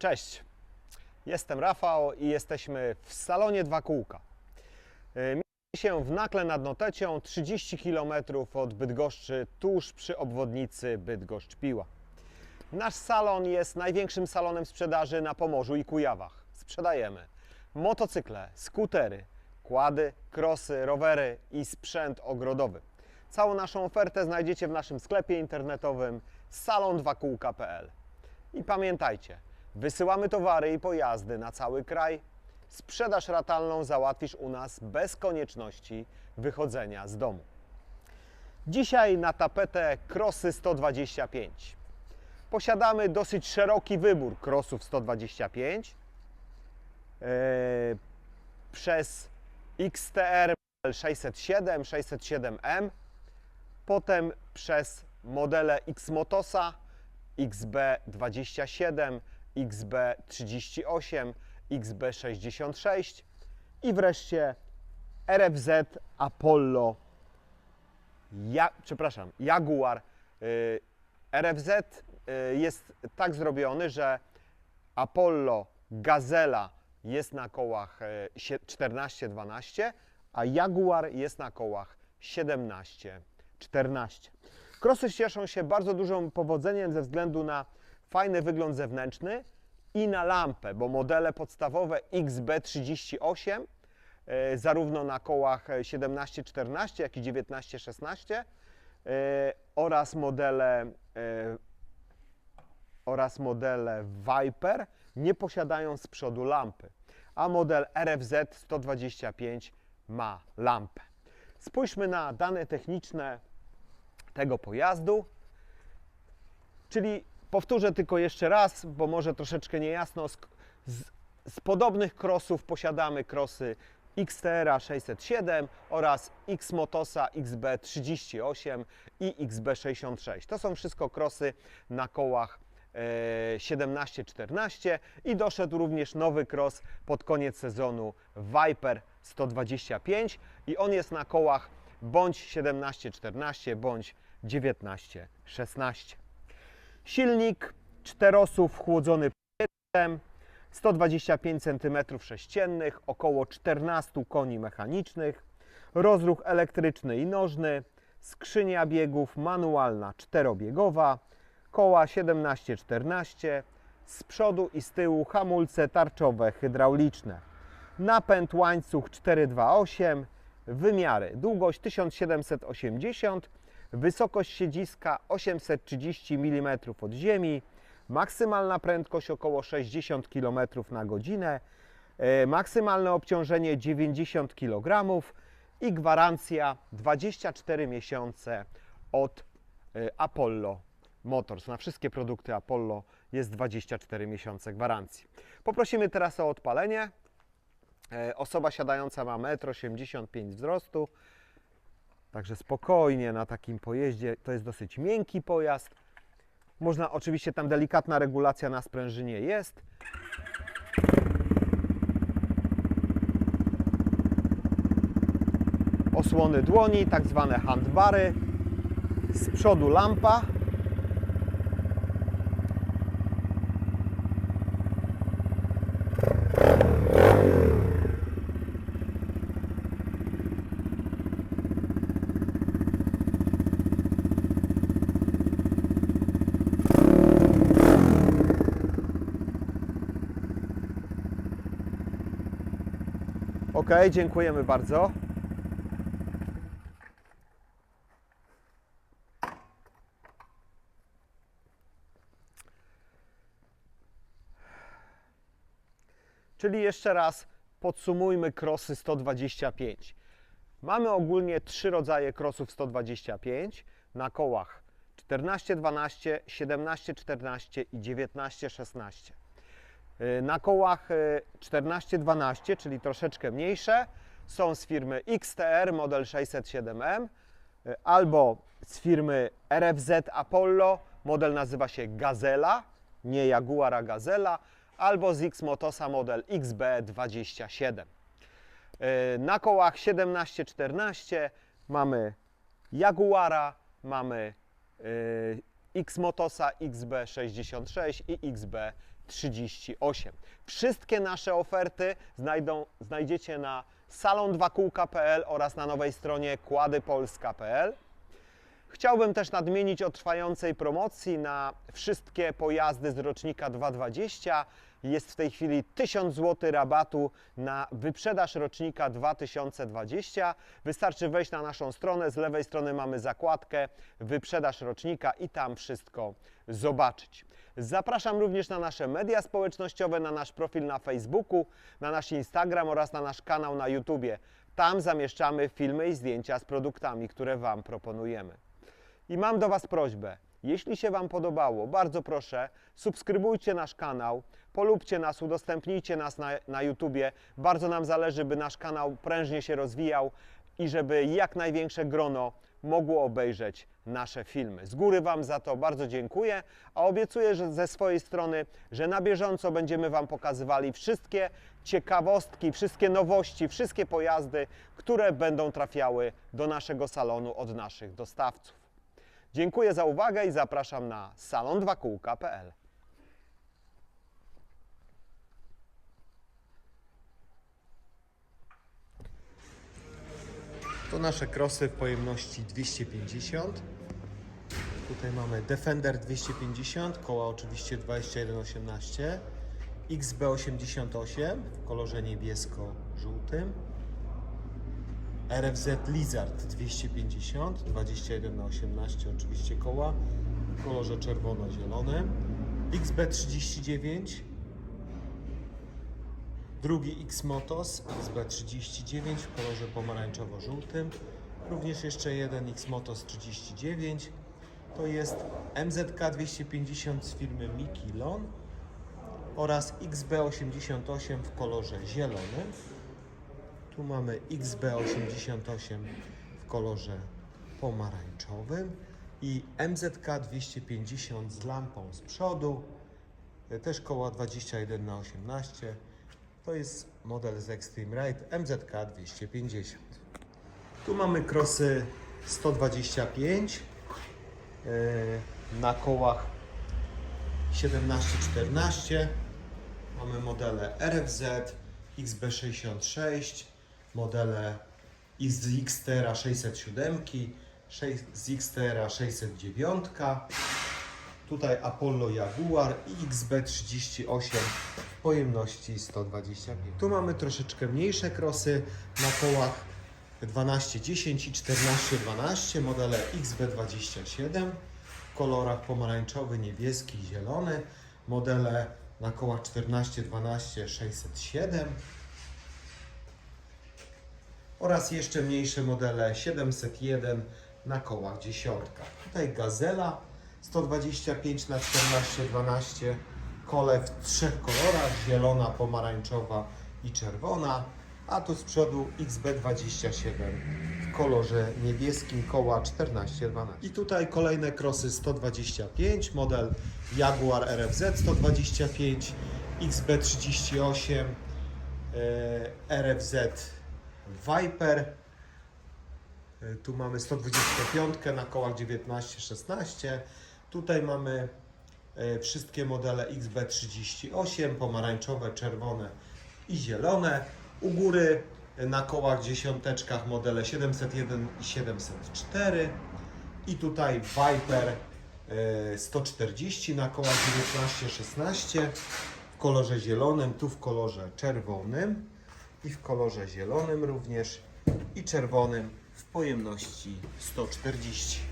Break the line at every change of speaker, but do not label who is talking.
Cześć, jestem Rafał i jesteśmy w salonie Dwa Kółka. Yy, Mieści się w Nakle nad Notecią, 30 km od Bydgoszczy, tuż przy obwodnicy Bydgoszcz-Piła. Nasz salon jest największym salonem sprzedaży na Pomorzu i Kujawach. Sprzedajemy motocykle, skutery, kłady, krosy, rowery i sprzęt ogrodowy. Całą naszą ofertę znajdziecie w naszym sklepie internetowym salon2kółka.pl. I pamiętajcie, wysyłamy towary i pojazdy na cały kraj. Sprzedaż ratalną załatwisz u nas bez konieczności wychodzenia z domu. Dzisiaj na tapetę Crossy 125. Posiadamy dosyć szeroki wybór Crossów 125. Eee, przez XTR 607, 607M, potem przez modele X-Motosa, XB27, XB38, XB66 i wreszcie RFZ Apollo, ja, przepraszam, Jaguar. Y, RFZ y, jest tak zrobiony, że Apollo Gazela jest na kołach y, sie- 14-12, a Jaguar jest na kołach 17-14. Krosy cieszą się bardzo dużym powodzeniem ze względu na fajny wygląd zewnętrzny i na lampę, bo modele podstawowe XB38 e, zarówno na kołach e, 17-14, jak i 19-16 e, oraz modele e, oraz modele Viper nie posiadają z przodu lampy, a model RFZ 125 ma lampę. Spójrzmy na dane techniczne tego pojazdu. Czyli powtórzę tylko jeszcze raz, bo może troszeczkę niejasno. Z, z, podobnych krosów posiadamy krosy XTR 607 oraz X-Motosa XB38 i XB66. To są wszystko krosy na kołach e, 17-14 i doszedł również nowy cross pod koniec sezonu Viper 125 i on jest na kołach bądź 17-14 bądź 19-16. Silnik czterosów chłodzony powietrzem, 125 cm3, około 14 koni mechanicznych, rozruch elektryczny i nożny, skrzynia biegów manualna czterobiegowa, koła 17-14, z przodu i z tyłu hamulce tarczowe hydrauliczne, napęd łańcuch 428, wymiary długość 1780 Wysokość siedziska 830 mm od ziemi, maksymalna prędkość około 60 km na godzinę, e, maksymalne obciążenie 90 kg i gwarancja 24 miesiące od e, Apollo Motors. Na wszystkie produkty Apollo jest 24 miesiące gwarancji. Poprosimy teraz o odpalenie. E, Osoba siadająca ma 1,85 m wzrostu. Także spokojnie na takim pojeździe. To jest dosyć miękki pojazd. Można oczywiście tam delikatna regulacja na sprężynie jest. Osłony dłoni, tak zwane handbary. Z przodu lampa. Ok, dziękujemy bardzo. Czyli jeszcze raz podsumujmy krosy 125. Mamy ogólnie trzy rodzaje krosów 125 na kołach 14-12, 17-14 i 19-16. Y, Na kołach y, 14-12, czyli troszeczkę mniejsze, są z firmy XTR model 607M y, albo z firmy RFZ Apollo, model nazywa się Gazela, nie Jaguar, a Gazela, albo z X-Motosa model XB27. Y, Na kołach 17-14 mamy Jaguara, mamy X-Motosa XB66 i XB 38. Wszystkie nasze oferty znajdą, znajdziecie na salon2kółka.pl oraz na nowej stronie kładypolska.pl. Chciałbym też nadmienić o trwającej promocji na wszystkie pojazdy z rocznika 220. Jest w tej chwili 1000 zł rabatu na wyprzedaż rocznika 2020. Wystarczy wejść na naszą stronę. Z lewej strony mamy zakładkę wyprzedaż rocznika i tam wszystko zobaczyć. Zapraszam również na nasze media społecznościowe, na nasz profil na Facebooku, na nasz Instagram oraz na nasz kanał na YouTubie. Tam zamieszczamy filmy i zdjęcia z produktami, które Wam proponujemy. I mam do Was prośbę. Jeśli się Wam podobało, bardzo proszę, subskrybujcie nasz kanał, polubcie nas, udostępnijcie nas na, na YouTubie. Bardzo nam zależy, by nasz kanał prężnie się rozwijał i żeby jak największe grono mogło obejrzeć nasze filmy. Z góry Wam za to bardzo dziękuję, a obiecuję że ze swojej strony, że na bieżąco będziemy Wam pokazywali wszystkie ciekawostki, wszystkie nowości, wszystkie pojazdy, które będą trafiały do naszego salonu od naszych dostawców. Dziękuję za uwagę i zapraszam na salon2kółka.pl.
To nasze krosy w pojemności 250. Tutaj mamy Defender 250, koła oczywiście 2118, XB88 w kolorze niebiesko-żółtym, RFZ Lizard 250, 21 na 18 oczywiście koła w kolorze czerwono-zielonym, XB39 Drugi X-Motos XB39 w kolorze pomarańczowo-żółtym. Również jeszcze jeden X-Motos 39. To jest MZK 250 z firmy Mikilon oraz XB88 w kolorze zielonym. Tu mamy XB88 w kolorze pomarańczowym i MZK 250 z lampą z przodu. Też koła 21 na 18 to jest model z Extreme Ride MZK 250. Tu mamy krosy 125 yy, na kołach 17-14. Mamy modele RFZ, XB66, modele z Xtera 607, z Xtera 609. Tutaj Apollo Jaguar i XB38 w pojemności 125. Tu mamy troszeczkę mniejsze krosy na kołach 1210 i 1412, modele XB27 w kolorach pomarańczowy, niebieski i zielony, modele na kołach 1412 607 oraz jeszcze mniejsze modele 701 na kołach dziesiątka. Tutaj Gazela 125 na 14 12 kole w trzech kolorach, zielona, pomarańczowa i czerwona, a tu z przodu XB27 w kolorze niebieskim koła 14-12. I tutaj kolejne krosy 125, model Jaguar RFZ 125, XB38, e, RFZ Viper, E, Tu mamy 125 na kołach 19-16. Tutaj mamy e, wszystkie modele XB38, pomarańczowe, czerwone i zielone. U góry e, na kołach dziesiąteczkach modele 701 i 704. I tutaj Viper e, 140 na kołach 19-16 w kolorze zielonym, tu w kolorze czerwonym i w kolorze zielonym również i czerwonym w pojemności 140.